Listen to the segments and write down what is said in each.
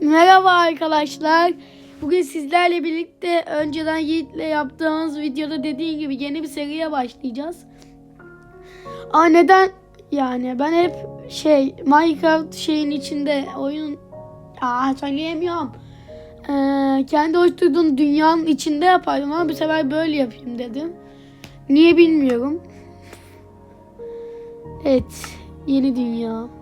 Merhaba arkadaşlar. Bugün sizlerle birlikte önceden Yiğit'le yaptığımız videoda dediği gibi yeni bir seriye başlayacağız. Aa neden? Yani ben hep şey Minecraft şeyin içinde oyun Aa söyleyemiyorum. Ee, kendi oluşturduğum dünyanın içinde yapardım ama bu sefer böyle yapayım dedim. Niye bilmiyorum. Evet. Yeni dünya.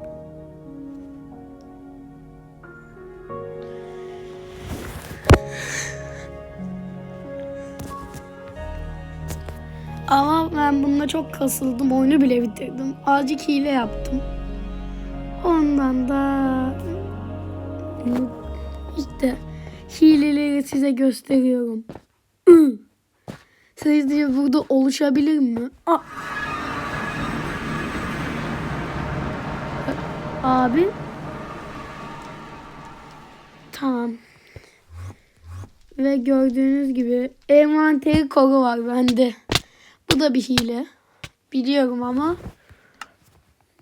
Ama ben bununla çok kasıldım. Oyunu bile bitirdim. Azıcık hile yaptım. Ondan da işte hileleri size gösteriyorum. Sizce burada oluşabilir mi? Aa. Abi. Tamam. Ve gördüğünüz gibi envanteri koru var bende. Bu da bir hile. Biliyorum ama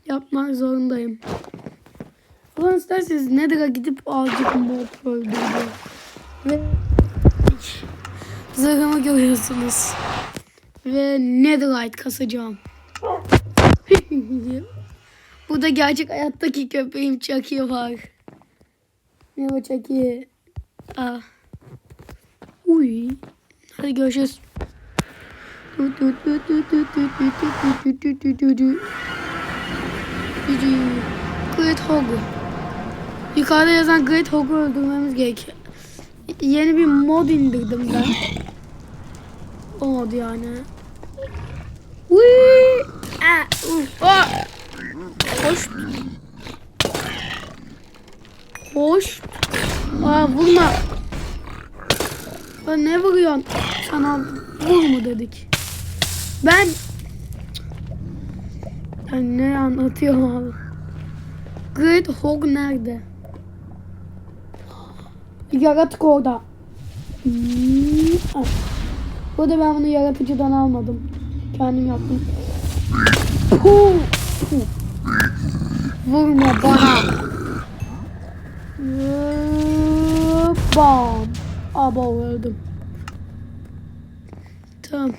yapmak zorundayım. Ulan isterseniz Nether'a gidip azıcık mob öldüreceğim. Ve zırhımı görüyorsunuz. Ve Netherite kasacağım. Bu da gerçek hayattaki köpeğim Chucky var. Merhaba Chucky. Aa. Uy. Hadi görüşürüz. Great Hog. Yukarıda yazan Great Hog'u öldürmemiz gerekiyor. Yeni bir mod indirdim ben. O mod yani. Whee! Ah. Hoş. Hoş. Aa vurma. Lan ne vuruyorsun? Sana vur mu dedik. Ben ben ne anlatıyorum abi? Great Hog nerede? Yaratık orada. Hmm. ah. Burada ben bunu yaratıcıdan almadım. Kendim yaptım. Puh. Puh. Vurma bana. Bam. Aba öldüm. Tamam.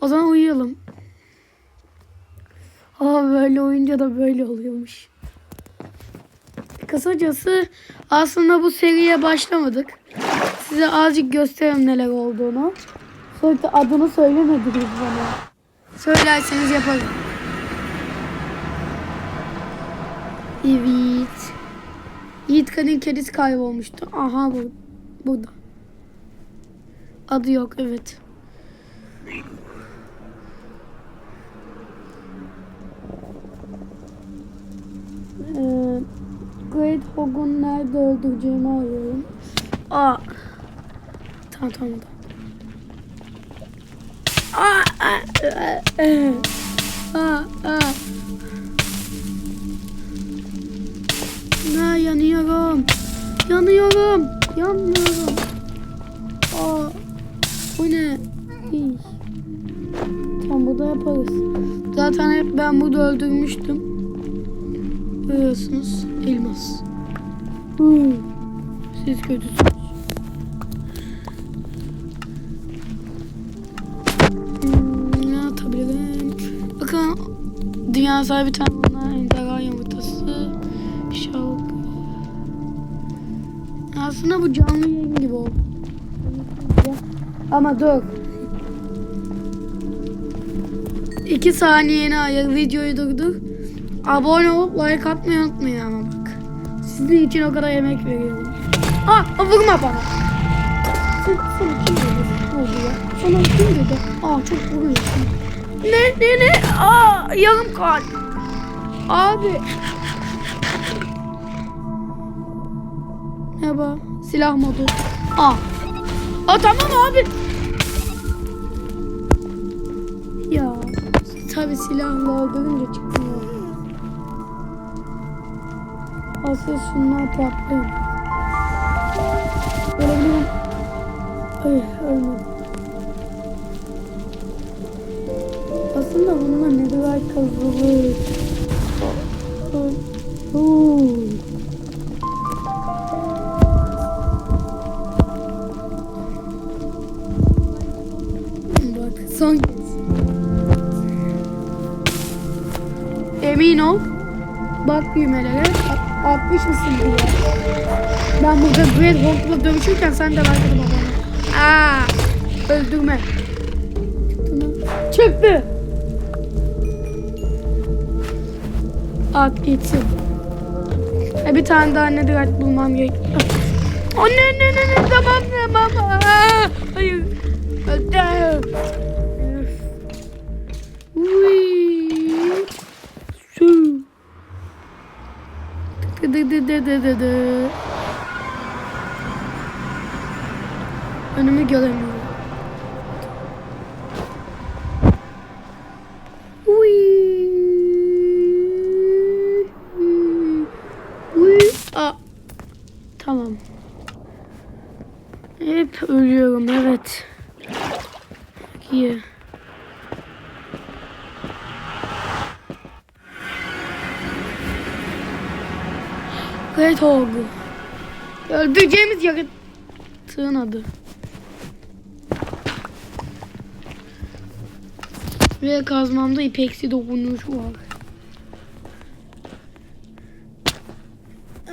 O zaman uyuyalım. Aa böyle oyunca da böyle oluyormuş. Kısacası aslında bu seriye başlamadık. Size azıcık göstereyim neler olduğunu. Sonra adını söylemediniz bana. Söylerseniz yaparım. Evet. Yiğit kadın kedisi kaybolmuştu. Aha bu. Burada. Adı yok evet. Ee, Great Hog'un nerede öldüreceğimi arıyorum. Aa. Tamam tamam. Aa, aa, aa, aa. Ne yanıyorum. Yanıyorum. Yanmıyorum. Aa. Bu ne? İy. Tamam burada yaparız. Zaten hep ben burada öldürmüştüm. Görüyorsunuz. Elmas. Hmm. Siz kötüsünüz. Hmm, atabilirim? Bakın dünya sahibi tanrına ender yumurtası. Şalk. Aslında bu canlı yayın gibi oldu. Ama dur. İki saniyeni ayır videoyu durdur. Abone olup like atmayı unutmayın ama bak. Sizin için o kadar emek veriyorum. Aa vurma bana. Sen, sana kim dedi? Ne oldu ya? Sana kim dedi? Aa çok vuruyorsun. Ne ne ne? Aa yarım kalp. Abi. Merhaba. Silah modu. Aa. Aa tamam abi. Ya tabi silahla öldürünce çıkmıyor. Asıl şunlar patlayın. Ölebilirim. Ay ölmedim. Aslında bunlar ne kadar kazılır. Bak son kez. Emin ol. Bak düğmelere. Atmış mısın diye. Ben burada Red Hulk'la dövüşürken sen de başladın bana. Aa, öldürme. Çıktı. At gitsin. E bir tane daha netherite bulmam gerek. Anne anne anne tamam tamam. Aa, Hayır. Öldü. Dı dı dı dı. Önümü göremiyorum. Tamam. Hep ölüyorum evet. İyi. Red Hog. Öldüreceğimiz yaratığın adı. Ve kazmamda ipeksi dokunuş var.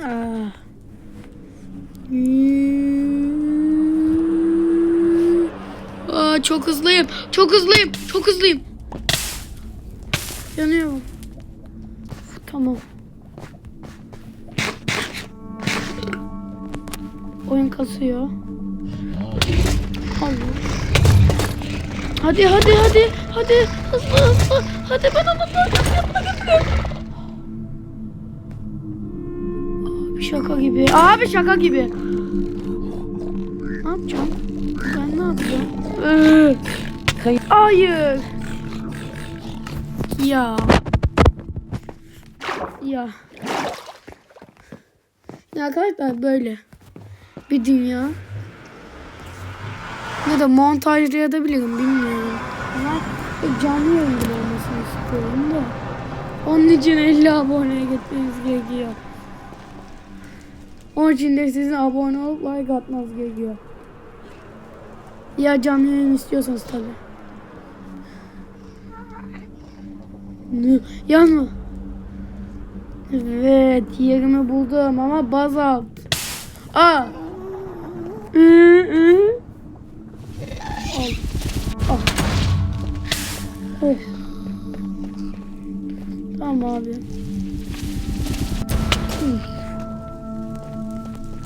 Ah. Aa, çok hızlıyım. Çok hızlıyım. Çok hızlıyım. Yanıyorum. Tamam. Oyun kasıyor. Allah. Hadi hadi hadi hadi hızlı hızlı hadi ben onu bırakıyorum. Abi şaka gibi. Abi şaka gibi. Ne yapacağım? Ben ne yapacağım? Ee, Hayır. Ya. Ya. Ya arkadaşlar böyle bir dünya. Ya da montajlayabilirim bilmiyorum. Ama canlı yayın gibi olmasını istiyorum da. Onun için 50 aboneye gitmeniz gerekiyor. Onun için de sizin abone olup like atmanız gerekiyor. Ya canlı yayın istiyorsanız tabi. Yan mı? Evet yerimi buldum ama bazalt. Aa. Tamam abi.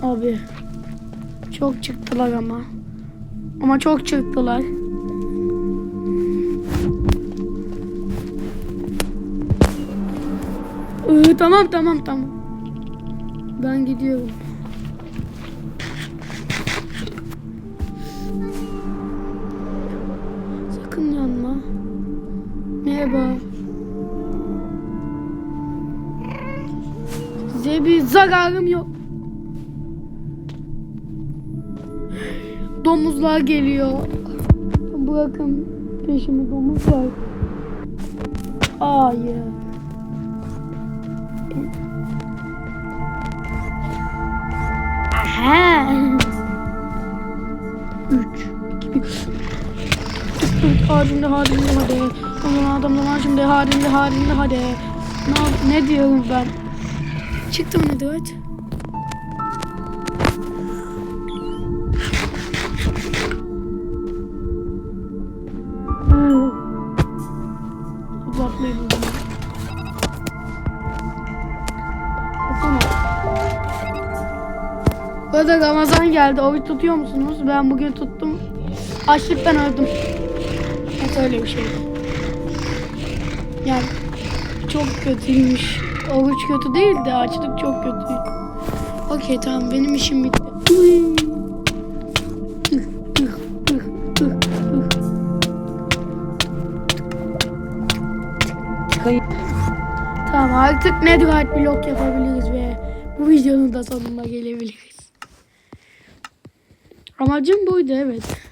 Abi. Çok çıktılar ama. Ama çok çıktılar. Ee, tamam tamam tamam. Ben gidiyorum. Merhaba. Size bir zararım yok. Domuzlar geliyor. Bırakın peşimi domuzlar. Hayır. Aha. Üç, iki, bir. Hadimde hadimde hadi. Aman adamla var şimdi hadimde hadimde hadi. Ne, ne diyorum ben? Çıktım ne dört? Zaman. Baksana. Bu arada Ramazan geldi. Oruç tutuyor musunuz? Ben bugün tuttum. Açlıktan öldüm. Evet öyle bir şey. Yani çok kötüymüş. Oruç kötü değil de açlık çok kötü. Okey tamam benim işim bitti. Tamam artık Netherite blok yapabiliriz ve bu videonun da sonuna gelebiliriz. Amacım buydu evet.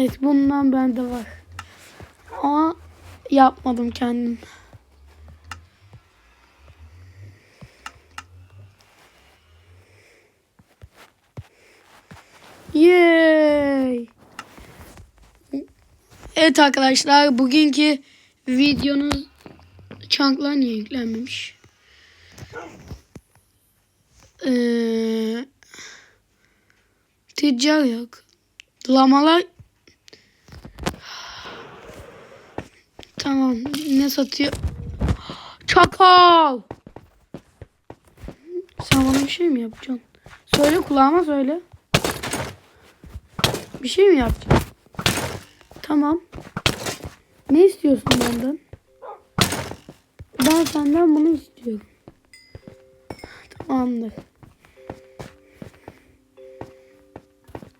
Evet bundan bende var. Ama yapmadım kendim. Yay! Evet arkadaşlar bugünkü videonun çanklar niye yüklenmemiş? Ee, tüccar yok. Lamalar Tamam. Ne satıyor? Çakal. Sen bana bir şey mi yapacaksın? Söyle kulağıma söyle. Bir şey mi yapacaksın? Tamam. Ne istiyorsun benden? Ben senden bunu istiyorum. Tamamdır.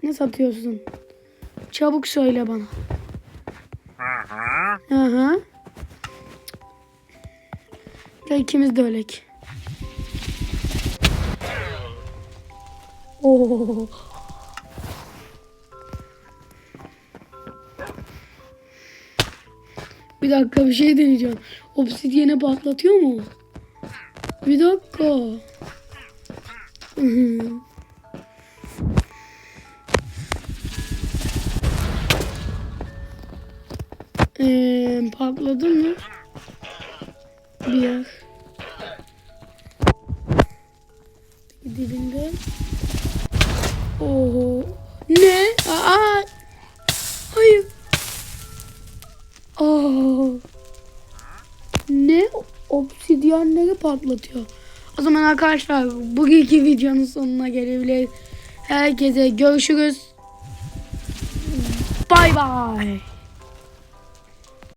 Ne satıyorsun? Çabuk söyle bana. Hı. Ya ikimiz de ölek. Oo. Bir dakika bir şey deneyeceğim. Obsidyeni patlatıyor mu? Bir dakika. Patladı mı? Bir yer. Dilinde. Oo. Ne? Aa. Hayır. Aa. Ne? Obsidyenleri patlatıyor. O zaman arkadaşlar bugünkü videonun sonuna gelebiliriz. Herkese görüşürüz. Bay bay.